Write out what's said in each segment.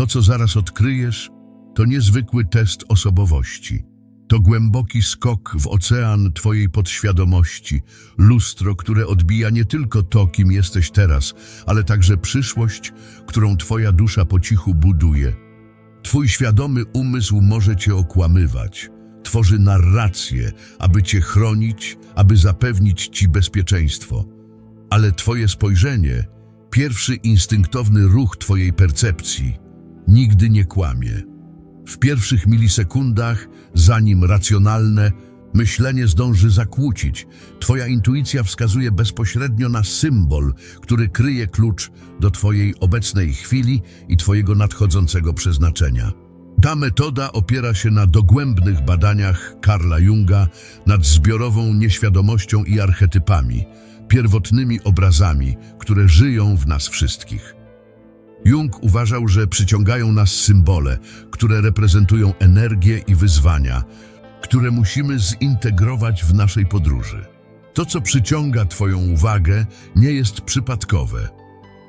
To, co zaraz odkryjesz, to niezwykły test osobowości. To głęboki skok w ocean Twojej podświadomości, lustro, które odbija nie tylko to, kim jesteś teraz, ale także przyszłość, którą Twoja dusza po cichu buduje. Twój świadomy umysł może Cię okłamywać, tworzy narrację, aby Cię chronić, aby zapewnić Ci bezpieczeństwo. Ale Twoje spojrzenie, pierwszy instynktowny ruch Twojej percepcji, nigdy nie kłamie. W pierwszych milisekundach, zanim racjonalne myślenie zdąży zakłócić, Twoja intuicja wskazuje bezpośrednio na symbol, który kryje klucz do Twojej obecnej chwili i Twojego nadchodzącego przeznaczenia. Ta metoda opiera się na dogłębnych badaniach Karla Junga nad zbiorową nieświadomością i archetypami, pierwotnymi obrazami, które żyją w nas wszystkich. Jung uważał, że przyciągają nas symbole, które reprezentują energię i wyzwania, które musimy zintegrować w naszej podróży. To, co przyciąga Twoją uwagę, nie jest przypadkowe.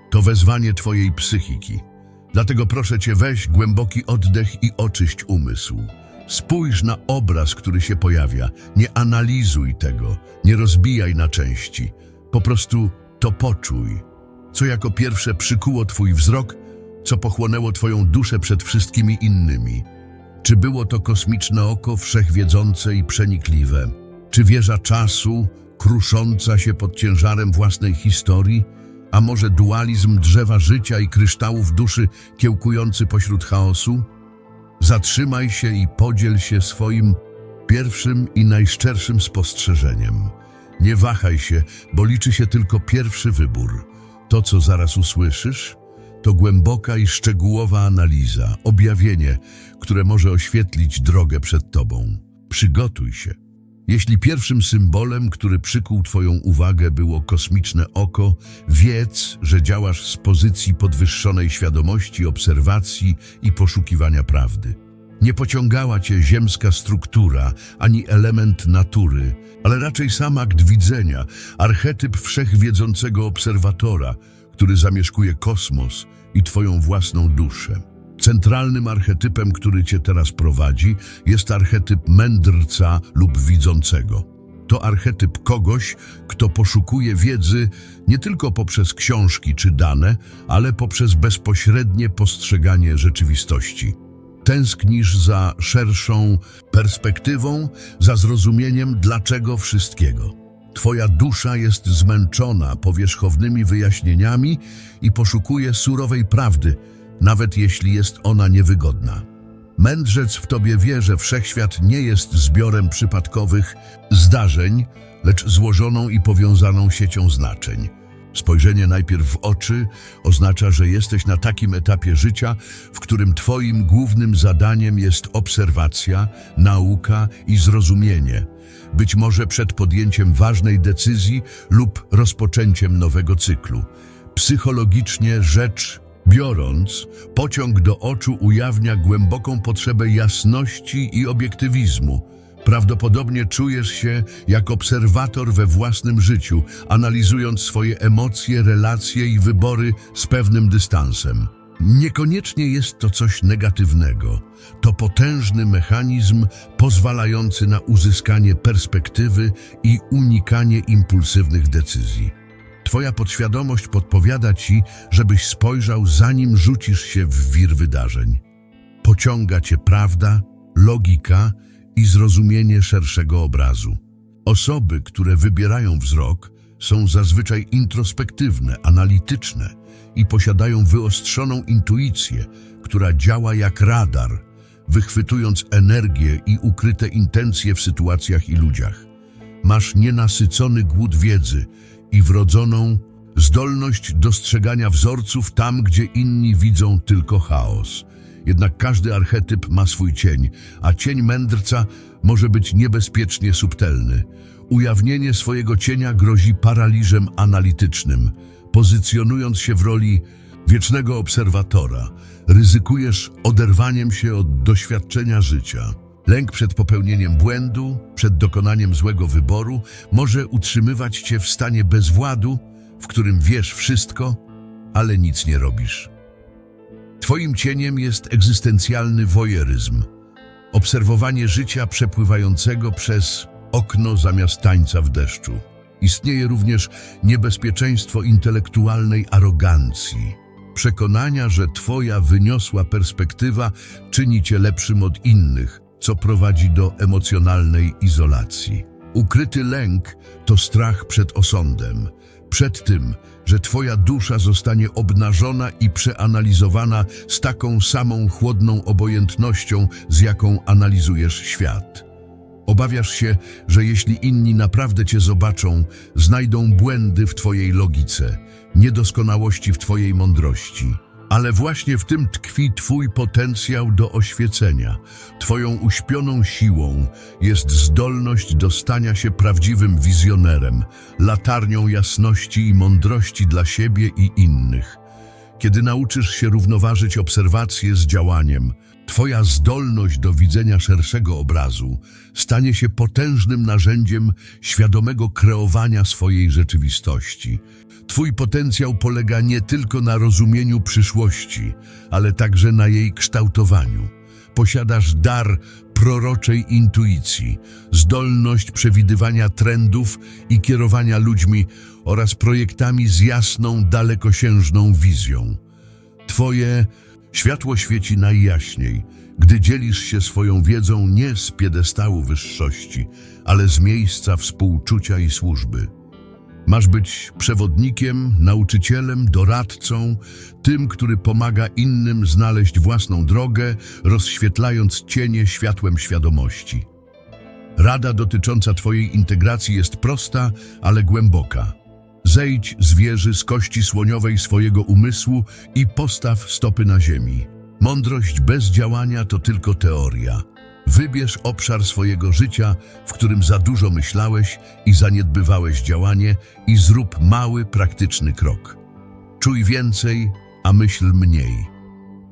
To wezwanie Twojej psychiki. Dlatego proszę Cię, weź głęboki oddech i oczyść umysł. Spójrz na obraz, który się pojawia. Nie analizuj tego, nie rozbijaj na części. Po prostu to poczuj co jako pierwsze przykuło Twój wzrok, co pochłonęło Twoją duszę przed wszystkimi innymi. Czy było to kosmiczne oko wszechwiedzące i przenikliwe? Czy wieża czasu, krusząca się pod ciężarem własnej historii? A może dualizm drzewa życia i kryształów duszy kiełkujący pośród chaosu? Zatrzymaj się i podziel się swoim pierwszym i najszczerszym spostrzeżeniem. Nie wahaj się, bo liczy się tylko pierwszy wybór. To, co zaraz usłyszysz, to głęboka i szczegółowa analiza, objawienie, które może oświetlić drogę przed Tobą. Przygotuj się. Jeśli pierwszym symbolem, który przykuł Twoją uwagę, było kosmiczne oko, wiedz, że działasz z pozycji podwyższonej świadomości, obserwacji i poszukiwania prawdy. Nie pociągała Cię ziemska struktura, ani element natury, ale raczej sam akt widzenia, archetyp wszechwiedzącego obserwatora, który zamieszkuje kosmos i Twoją własną duszę. Centralnym archetypem, który Cię teraz prowadzi, jest archetyp mędrca lub widzącego. To archetyp kogoś, kto poszukuje wiedzy nie tylko poprzez książki czy dane, ale poprzez bezpośrednie postrzeganie rzeczywistości. Tęsknisz za szerszą perspektywą, za zrozumieniem dlaczego wszystkiego. Twoja dusza jest zmęczona powierzchownymi wyjaśnieniami i poszukuje surowej prawdy, nawet jeśli jest ona niewygodna. Mędrzec w tobie wie, że wszechświat nie jest zbiorem przypadkowych zdarzeń, lecz złożoną i powiązaną siecią znaczeń. Spojrzenie najpierw w oczy oznacza, że jesteś na takim etapie życia, w którym Twoim głównym zadaniem jest obserwacja, nauka i zrozumienie, być może przed podjęciem ważnej decyzji lub rozpoczęciem nowego cyklu. Psychologicznie rzecz biorąc, pociąg do oczu ujawnia głęboką potrzebę jasności i obiektywizmu. Prawdopodobnie czujesz się jak obserwator we własnym życiu, analizując swoje emocje, relacje i wybory z pewnym dystansem. Niekoniecznie jest to coś negatywnego. To potężny mechanizm pozwalający na uzyskanie perspektywy i unikanie impulsywnych decyzji. Twoja podświadomość podpowiada ci, żebyś spojrzał zanim rzucisz się w wir wydarzeń. Pociąga cię prawda, logika i zrozumienie szerszego obrazu. Osoby, które wybierają wzrok, są zazwyczaj introspektywne, analityczne i posiadają wyostrzoną intuicję, która działa jak radar, wychwytując energię i ukryte intencje w sytuacjach i ludziach. Masz nienasycony głód wiedzy i wrodzoną zdolność dostrzegania wzorców tam, gdzie inni widzą tylko chaos. Jednak każdy archetyp ma swój cień, a cień mędrca może być niebezpiecznie subtelny. Ujawnienie swojego cienia grozi paraliżem analitycznym. Pozycjonując się w roli wiecznego obserwatora, ryzykujesz oderwaniem się od doświadczenia życia. Lęk przed popełnieniem błędu, przed dokonaniem złego wyboru może utrzymywać cię w stanie bezwładu, w którym wiesz wszystko, ale nic nie robisz. Twoim cieniem jest egzystencjalny wojeryzm. Obserwowanie życia przepływającego przez okno zamiast tańca w deszczu. Istnieje również niebezpieczeństwo intelektualnej arogancji, przekonania, że Twoja wyniosła perspektywa czyni Cię lepszym od innych, co prowadzi do emocjonalnej izolacji. Ukryty lęk to strach przed osądem, przed tym, że Twoja dusza zostanie obnażona i przeanalizowana z taką samą chłodną obojętnością, z jaką analizujesz świat. Obawiasz się, że jeśli inni naprawdę Cię zobaczą, znajdą błędy w Twojej logice, niedoskonałości w Twojej mądrości. Ale właśnie w tym tkwi Twój potencjał do oświecenia. Twoją uśpioną siłą jest zdolność do stania się prawdziwym wizjonerem, latarnią jasności i mądrości dla siebie i innych. Kiedy nauczysz się równoważyć obserwacje z działaniem, Twoja zdolność do widzenia szerszego obrazu stanie się potężnym narzędziem świadomego kreowania swojej rzeczywistości. Twój potencjał polega nie tylko na rozumieniu przyszłości, ale także na jej kształtowaniu. Posiadasz dar proroczej intuicji, zdolność przewidywania trendów i kierowania ludźmi oraz projektami z jasną, dalekosiężną wizją. Twoje światło świeci najjaśniej, gdy dzielisz się swoją wiedzą nie z piedestału wyższości, ale z miejsca współczucia i służby. Masz być przewodnikiem, nauczycielem, doradcą, tym, który pomaga innym znaleźć własną drogę, rozświetlając cienie światłem świadomości. Rada dotycząca Twojej integracji jest prosta, ale głęboka. Zejdź z wieży z kości słoniowej swojego umysłu i postaw stopy na ziemi. Mądrość bez działania to tylko teoria. Wybierz obszar swojego życia, w którym za dużo myślałeś i zaniedbywałeś działanie i zrób mały, praktyczny krok. Czuj więcej, a myśl mniej.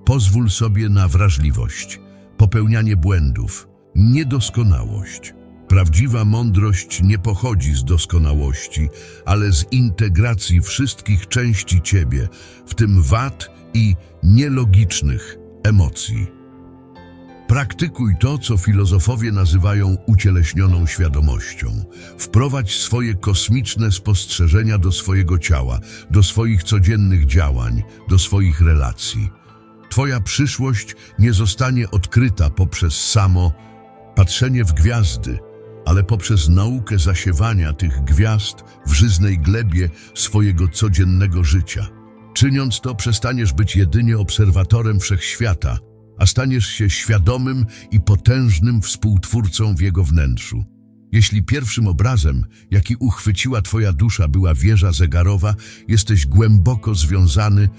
Pozwól sobie na wrażliwość, popełnianie błędów, niedoskonałość. Prawdziwa mądrość nie pochodzi z doskonałości, ale z integracji wszystkich części ciebie, w tym wad i nielogicznych emocji. Praktykuj to, co filozofowie nazywają ucieleśnioną świadomością. Wprowadź swoje kosmiczne spostrzeżenia do swojego ciała, do swoich codziennych działań, do swoich relacji. Twoja przyszłość nie zostanie odkryta poprzez samo patrzenie w gwiazdy, ale poprzez naukę zasiewania tych gwiazd w żyznej glebie swojego codziennego życia. Czyniąc to, przestaniesz być jedynie obserwatorem wszechświata, a staniesz się świadomym i potężnym współtwórcą w jego wnętrzu. Jeśli pierwszym obrazem, jaki uchwyciła Twoja dusza, była wieża zegarowa, jesteś głęboko związany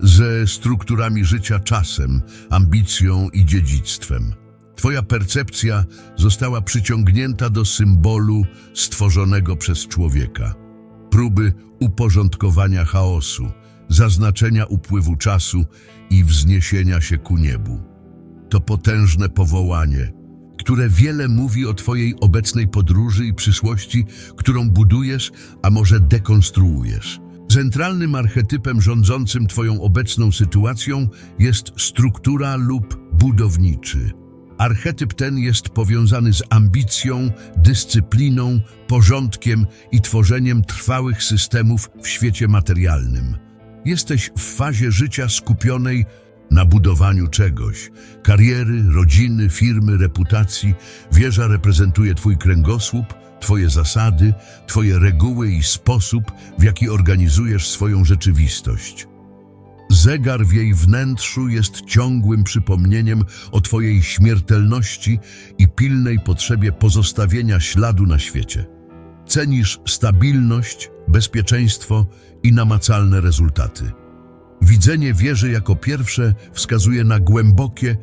ze strukturami życia czasem, ambicją i dziedzictwem. Twoja percepcja została przyciągnięta do symbolu stworzonego przez człowieka. Próby uporządkowania chaosu, zaznaczenia upływu czasu i wzniesienia się ku niebu. To potężne powołanie, które wiele mówi o Twojej obecnej podróży i przyszłości, którą budujesz, a może dekonstruujesz. Centralnym archetypem rządzącym Twoją obecną sytuacją jest struktura lub budowniczy. Archetyp ten jest powiązany z ambicją, dyscypliną, porządkiem i tworzeniem trwałych systemów w świecie materialnym. Jesteś w fazie życia skupionej na budowaniu czegoś kariery, rodziny, firmy, reputacji. Wieża reprezentuje Twój kręgosłup, Twoje zasady, Twoje reguły i sposób, w jaki organizujesz swoją rzeczywistość. Zegar w jej wnętrzu jest ciągłym przypomnieniem o Twojej śmiertelności i pilnej potrzebie pozostawienia śladu na świecie. Cenisz stabilność, bezpieczeństwo i namacalne rezultaty. Widzenie wieży jako pierwsze wskazuje na głębokie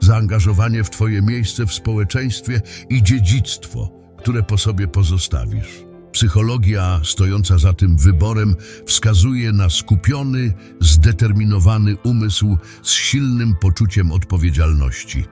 zaangażowanie w Twoje miejsce w społeczeństwie i dziedzictwo, które po sobie pozostawisz. Psychologia stojąca za tym wyborem wskazuje na skupiony, zdeterminowany umysł z silnym poczuciem odpowiedzialności.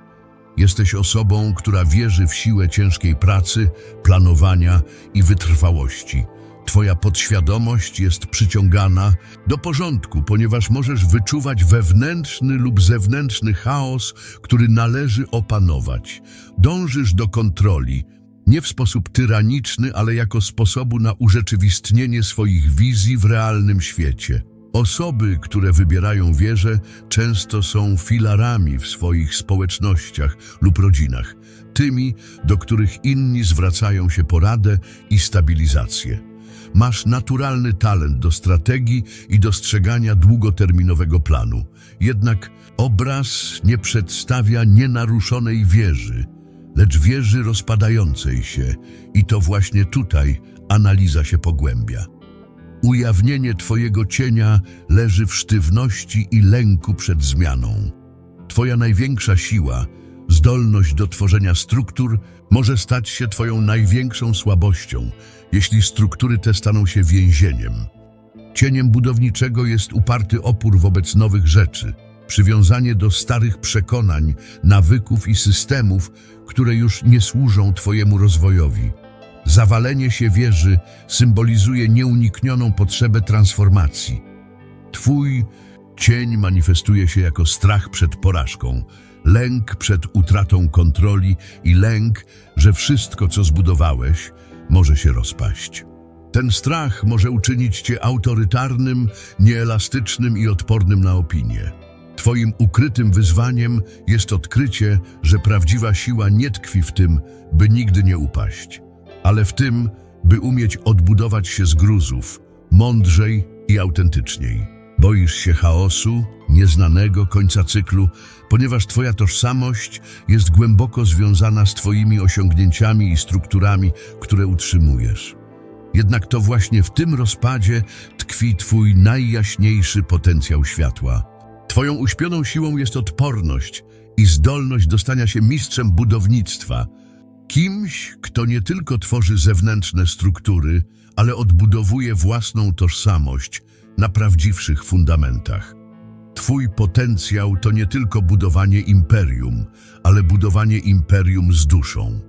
Jesteś osobą, która wierzy w siłę ciężkiej pracy, planowania i wytrwałości. Twoja podświadomość jest przyciągana do porządku, ponieważ możesz wyczuwać wewnętrzny lub zewnętrzny chaos, który należy opanować. Dążysz do kontroli, nie w sposób tyraniczny, ale jako sposobu na urzeczywistnienie swoich wizji w realnym świecie. Osoby, które wybierają wieżę, często są filarami w swoich społecznościach lub rodzinach, tymi, do których inni zwracają się po radę i stabilizację. Masz naturalny talent do strategii i dostrzegania długoterminowego planu. Jednak obraz nie przedstawia nienaruszonej wieży, lecz wieży rozpadającej się i to właśnie tutaj analiza się pogłębia. Ujawnienie Twojego cienia leży w sztywności i lęku przed zmianą. Twoja największa siła, zdolność do tworzenia struktur, może stać się Twoją największą słabością, jeśli struktury te staną się więzieniem. Cieniem budowniczego jest uparty opór wobec nowych rzeczy, przywiązanie do starych przekonań, nawyków i systemów, które już nie służą Twojemu rozwojowi. Zawalenie się wieży symbolizuje nieuniknioną potrzebę transformacji. Twój cień manifestuje się jako strach przed porażką, lęk przed utratą kontroli i lęk, że wszystko, co zbudowałeś, może się rozpaść. Ten strach może uczynić cię autorytarnym, nieelastycznym i odpornym na opinie. Twoim ukrytym wyzwaniem jest odkrycie, że prawdziwa siła nie tkwi w tym, by nigdy nie upaść, ale w tym, by umieć odbudować się z gruzów, mądrzej i autentyczniej. Boisz się chaosu, nieznanego końca cyklu, ponieważ Twoja tożsamość jest głęboko związana z Twoimi osiągnięciami i strukturami, które utrzymujesz. Jednak to właśnie w tym rozpadzie tkwi Twój najjaśniejszy potencjał światła. Twoją uśpioną siłą jest odporność i zdolność do stania się mistrzem budownictwa. Kimś, kto nie tylko tworzy zewnętrzne struktury, ale odbudowuje własną tożsamość na prawdziwszych fundamentach. Twój potencjał to nie tylko budowanie imperium, ale budowanie imperium z duszą.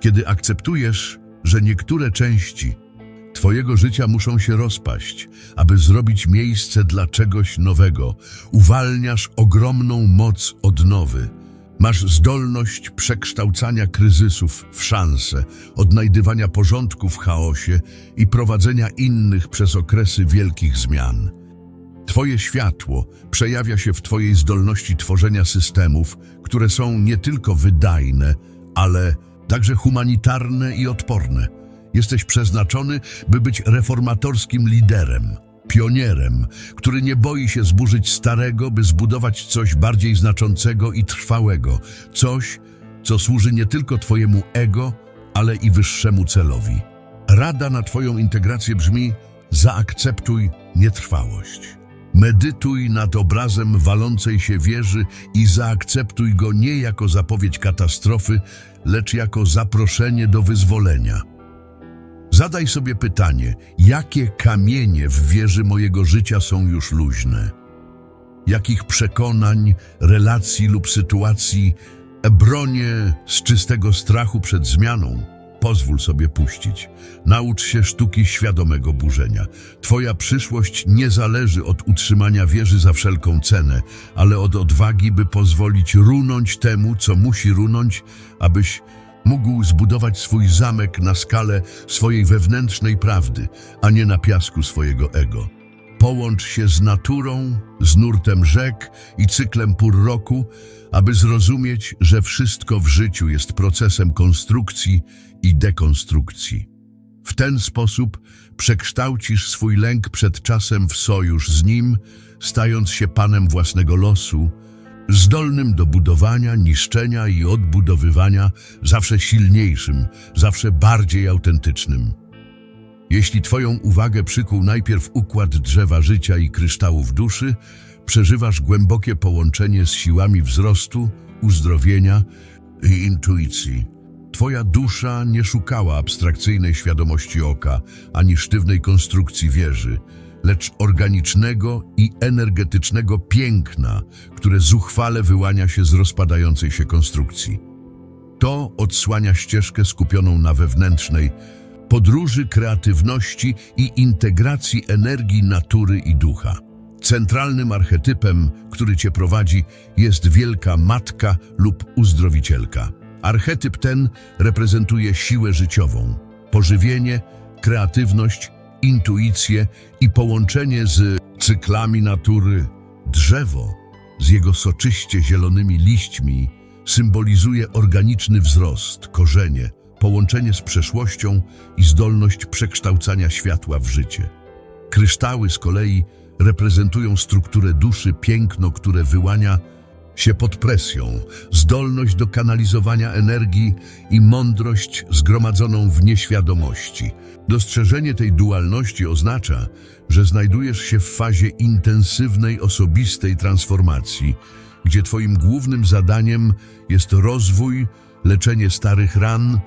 Kiedy akceptujesz, że niektóre części Twojego życia muszą się rozpaść, aby zrobić miejsce dla czegoś nowego. Uwalniasz ogromną moc odnowy. Masz zdolność przekształcania kryzysów w szanse, odnajdywania porządku w chaosie i prowadzenia innych przez okresy wielkich zmian. Twoje światło przejawia się w Twojej zdolności tworzenia systemów, które są nie tylko wydajne, ale także humanitarne i odporne. Jesteś przeznaczony, by być reformatorskim liderem, pionierem, który nie boi się zburzyć starego, by zbudować coś bardziej znaczącego i trwałego, coś, co służy nie tylko Twojemu ego, ale i wyższemu celowi. Rada na Twoją integrację brzmi: zaakceptuj nietrwałość. Medytuj nad obrazem walącej się wieży i zaakceptuj go nie jako zapowiedź katastrofy, lecz jako zaproszenie do wyzwolenia. Zadaj sobie pytanie, jakie kamienie w wieży mojego życia są już luźne? Jakich przekonań, relacji lub sytuacji bronię z czystego strachu przed zmianą? Pozwól sobie puścić. Naucz się sztuki świadomego burzenia. Twoja przyszłość nie zależy od utrzymania wieży za wszelką cenę, ale od odwagi, by pozwolić runąć temu, co musi runąć, abyś mógł zbudować swój zamek na skalę swojej wewnętrznej prawdy, a nie na piasku swojego ego. Połącz się z naturą, z nurtem rzek i cyklem pór roku, aby zrozumieć, że wszystko w życiu jest procesem konstrukcji i dekonstrukcji. W ten sposób przekształcisz swój lęk przed czasem w sojusz z nim, stając się panem własnego losu, zdolnym do budowania, niszczenia i odbudowywania, zawsze silniejszym, zawsze bardziej autentycznym. Jeśli Twoją uwagę przykuł najpierw układ drzewa życia i kryształów duszy, przeżywasz głębokie połączenie z siłami wzrostu, uzdrowienia i intuicji. Twoja dusza nie szukała abstrakcyjnej świadomości oka ani sztywnej konstrukcji wieży, lecz organicznego i energetycznego piękna, które zuchwale wyłania się z rozpadającej się konstrukcji. To odsłania ścieżkę skupioną na wewnętrznej, podróży kreatywności i integracji energii natury i ducha. Centralnym archetypem, który cię prowadzi, jest wielka matka lub uzdrowicielka. Archetyp ten reprezentuje siłę życiową, pożywienie, kreatywność, intuicję i połączenie z cyklami natury. Drzewo z jego soczyście zielonymi liśćmi symbolizuje organiczny wzrost, korzenie, połączenie z przeszłością i zdolność przekształcania światła w życie. Kryształy z kolei reprezentują strukturę duszy, piękno, które wyłania się pod presją, zdolność do kanalizowania energii i mądrość zgromadzoną w nieświadomości. Dostrzeżenie tej dualności oznacza, że znajdujesz się w fazie intensywnej, osobistej transformacji, gdzie Twoim głównym zadaniem jest rozwój, leczenie starych ran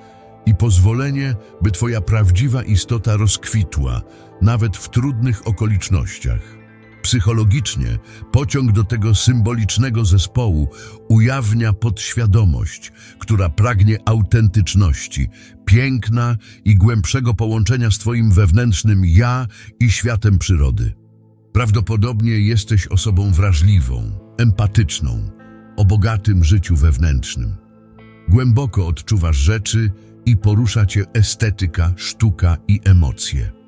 i pozwolenie, by Twoja prawdziwa istota rozkwitła, nawet w trudnych okolicznościach. Psychologicznie pociąg do tego symbolicznego zespołu ujawnia podświadomość, która pragnie autentyczności, piękna i głębszego połączenia z Twoim wewnętrznym ja i światem przyrody. Prawdopodobnie jesteś osobą wrażliwą, empatyczną, o bogatym życiu wewnętrznym. Głęboko odczuwasz rzeczy i porusza cię estetyka, sztuka i emocje.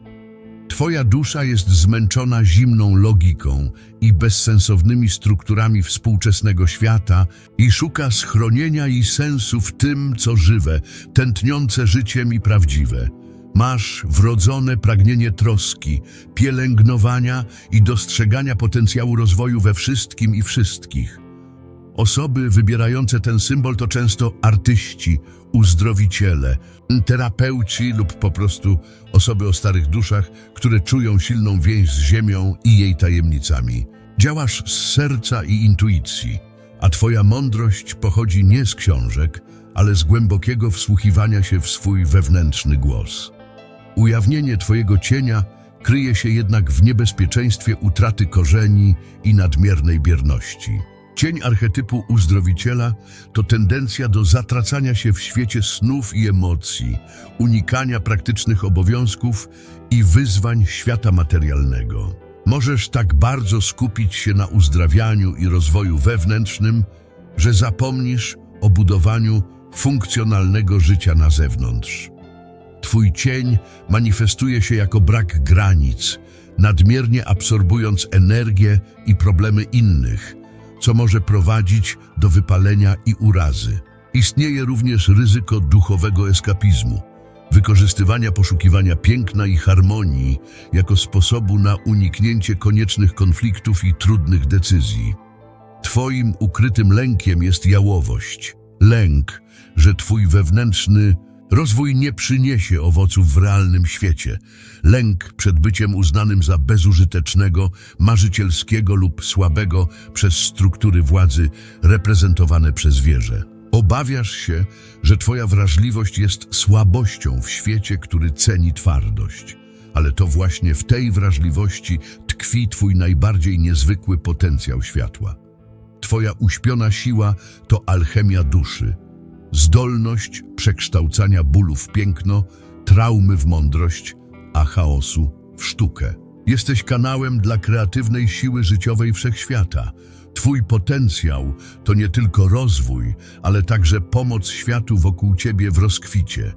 Twoja dusza jest zmęczona zimną logiką i bezsensownymi strukturami współczesnego świata i szuka schronienia i sensu w tym, co żywe, tętniące życiem i prawdziwe. Masz wrodzone pragnienie troski, pielęgnowania i dostrzegania potencjału rozwoju we wszystkim i wszystkich. Osoby wybierające ten symbol to często artyści, uzdrowiciele, terapeuci lub po prostu osoby o starych duszach, które czują silną więź z ziemią i jej tajemnicami. Działasz z serca i intuicji, a Twoja mądrość pochodzi nie z książek, ale z głębokiego wsłuchiwania się w swój wewnętrzny głos. Ujawnienie Twojego cienia kryje się jednak w niebezpieczeństwie utraty korzeni i nadmiernej bierności. Cień archetypu uzdrowiciela to tendencja do zatracania się w świecie snów i emocji, unikania praktycznych obowiązków i wyzwań świata materialnego. Możesz tak bardzo skupić się na uzdrawianiu i rozwoju wewnętrznym, że zapomnisz o budowaniu funkcjonalnego życia na zewnątrz. Twój cień manifestuje się jako brak granic, nadmiernie absorbując energię i problemy innych, co może prowadzić do wypalenia i urazy. Istnieje również ryzyko duchowego eskapizmu, wykorzystywania poszukiwania piękna i harmonii jako sposobu na uniknięcie koniecznych konfliktów i trudnych decyzji. Twoim ukrytym lękiem jest jałowość. Lęk, że twój wewnętrzny rozwój nie przyniesie owoców w realnym świecie. Lęk przed byciem uznanym za bezużytecznego, marzycielskiego lub słabego przez struktury władzy reprezentowane przez wieże. Obawiasz się, że twoja wrażliwość jest słabością w świecie, który ceni twardość. Ale to właśnie w tej wrażliwości tkwi twój najbardziej niezwykły potencjał światła. Twoja uśpiona siła to alchemia duszy, zdolność przekształcania bólu w piękno, traumy w mądrość, a chaosu w sztukę. Jesteś kanałem dla kreatywnej siły życiowej wszechświata. Twój potencjał to nie tylko rozwój, ale także pomoc światu wokół ciebie w rozkwicie.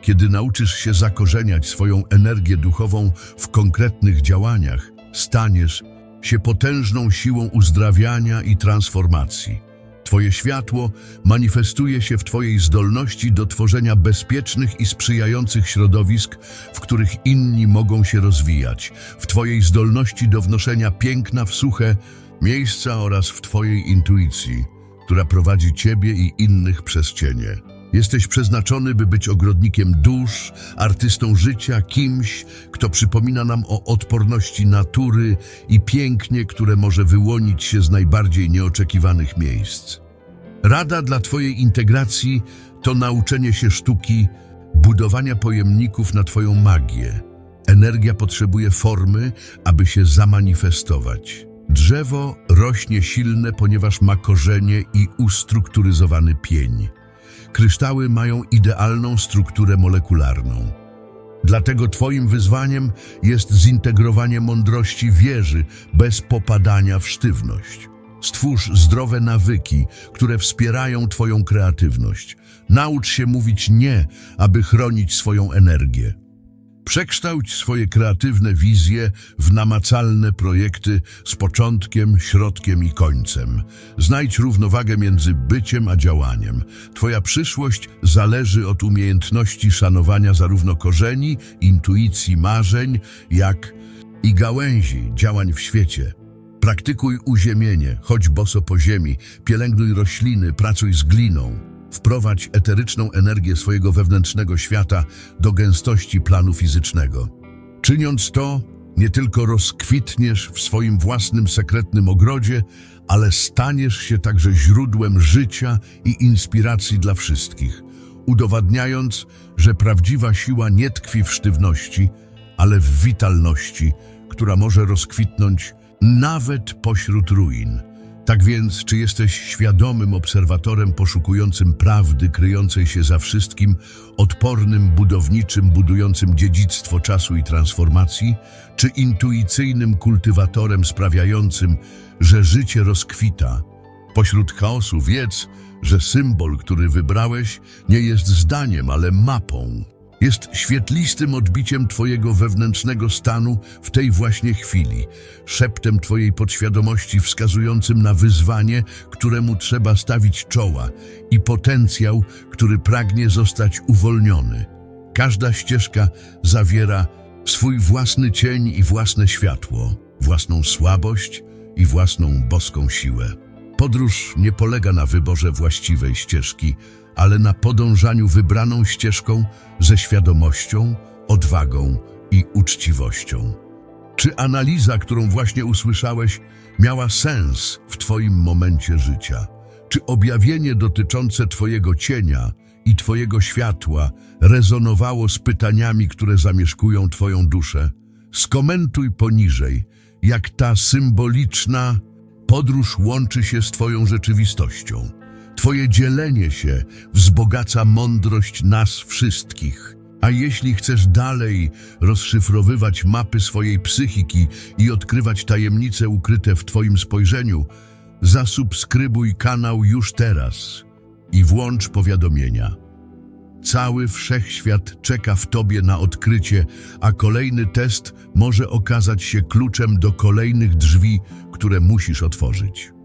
Kiedy nauczysz się zakorzeniać swoją energię duchową w konkretnych działaniach, staniesz się potężną siłą uzdrawiania i transformacji. Twoje światło manifestuje się w Twojej zdolności do tworzenia bezpiecznych i sprzyjających środowisk, w których inni mogą się rozwijać, w Twojej zdolności do wnoszenia piękna w suche miejsca oraz w Twojej intuicji, która prowadzi Ciebie i innych przez cienie. Jesteś przeznaczony, by być ogrodnikiem dusz, artystą życia, kimś, kto przypomina nam o odporności natury i pięknie, które może wyłonić się z najbardziej nieoczekiwanych miejsc. Rada dla Twojej integracji to nauczenie się sztuki budowania pojemników na Twoją magię. Energia potrzebuje formy, aby się zamanifestować. Drzewo rośnie silne, ponieważ ma korzenie i ustrukturyzowany pień. Kryształy mają idealną strukturę molekularną. Dlatego Twoim wyzwaniem jest zintegrowanie mądrości wieży bez popadania w sztywność. Stwórz zdrowe nawyki, które wspierają Twoją kreatywność. Naucz się mówić nie, aby chronić swoją energię. Przekształć swoje kreatywne wizje w namacalne projekty z początkiem, środkiem i końcem. Znajdź równowagę między byciem a działaniem. Twoja przyszłość zależy od umiejętności szanowania zarówno korzeni, intuicji, marzeń, jak i gałęzi działań w świecie. Praktykuj uziemienie, chodź boso po ziemi, pielęgnuj rośliny, pracuj z gliną. Wprowadź eteryczną energię swojego wewnętrznego świata do gęstości planu fizycznego. Czyniąc to, nie tylko rozkwitniesz w swoim własnym sekretnym ogrodzie, ale staniesz się także źródłem życia i inspiracji dla wszystkich, udowadniając, że prawdziwa siła nie tkwi w sztywności, ale w witalności, która może rozkwitnąć nawet pośród ruin. Tak więc, czy jesteś świadomym obserwatorem poszukującym prawdy, kryjącej się za wszystkim, odpornym, budowniczym, budującym dziedzictwo czasu i transformacji, czy intuicyjnym kultywatorem sprawiającym, że życie rozkwita? Pośród chaosu wiedz, że symbol, który wybrałeś, nie jest zdaniem, ale mapą. Jest świetlistym odbiciem Twojego wewnętrznego stanu w tej właśnie chwili, szeptem Twojej podświadomości wskazującym na wyzwanie, któremu trzeba stawić czoła i potencjał, który pragnie zostać uwolniony. Każda ścieżka zawiera swój własny cień i własne światło, własną słabość i własną boską siłę. Podróż nie polega na wyborze właściwej ścieżki, ale na podążaniu wybraną ścieżką ze świadomością, odwagą i uczciwością. Czy analiza, którą właśnie usłyszałeś, miała sens w Twoim momencie życia? Czy objawienie dotyczące Twojego cienia i Twojego światła rezonowało z pytaniami, które zamieszkują Twoją duszę? Skomentuj poniżej, jak ta symboliczna podróż łączy się z Twoją rzeczywistością. Twoje dzielenie się wzbogaca mądrość nas wszystkich. A jeśli chcesz dalej rozszyfrowywać mapy swojej psychiki i odkrywać tajemnice ukryte w Twoim spojrzeniu, zasubskrybuj kanał już teraz i włącz powiadomienia. Cały wszechświat czeka w Tobie na odkrycie, a kolejny test może okazać się kluczem do kolejnych drzwi, które musisz otworzyć.